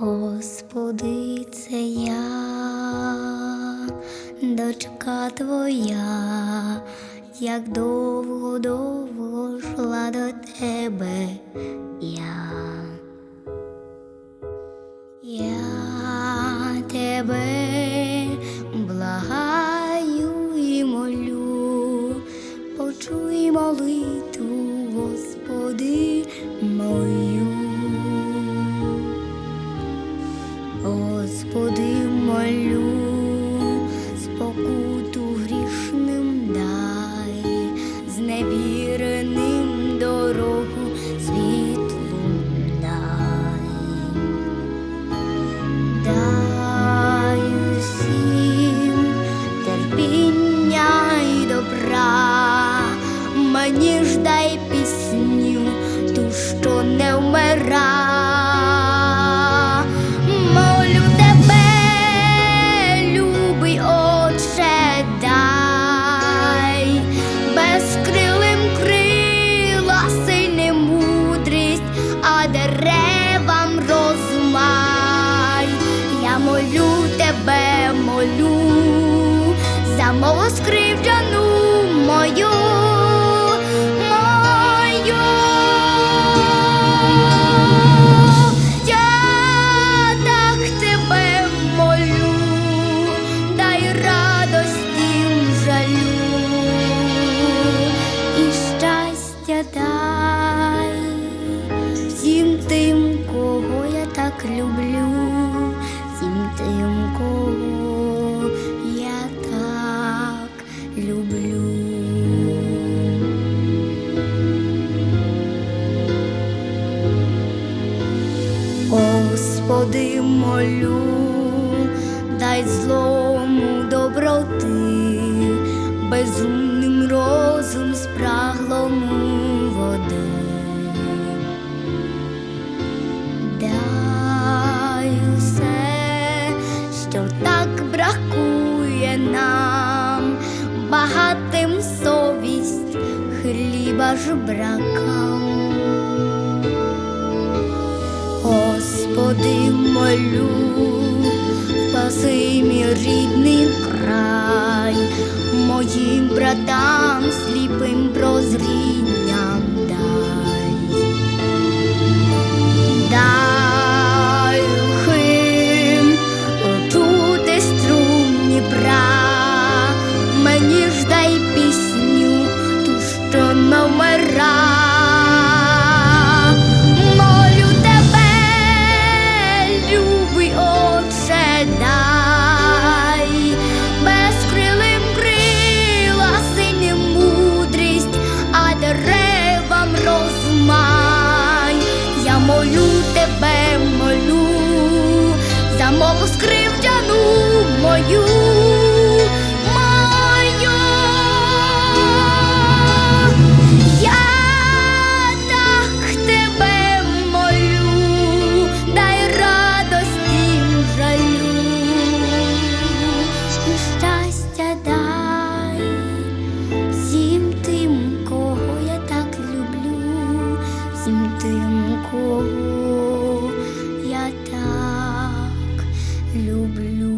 Господи, це я, дочка твоя, як довго, довго йшла до тебе я, я тебе. Ж пісню, ту, що не вмира. Молю тебе, любий отче, дай безкрилим крила, сильним мудрість, а деревам розмай. Я молю тебе, молю за мову скривджену мою. Мою. Господи, молю, дай злому доброти, безумним розум спраглому води. Дай усе, що так бракує нам, багатим совість, хліба ж бракам. Господи, молю, спаси мій рідний край, моїм братам сліпим прозрій. кого я так люблю.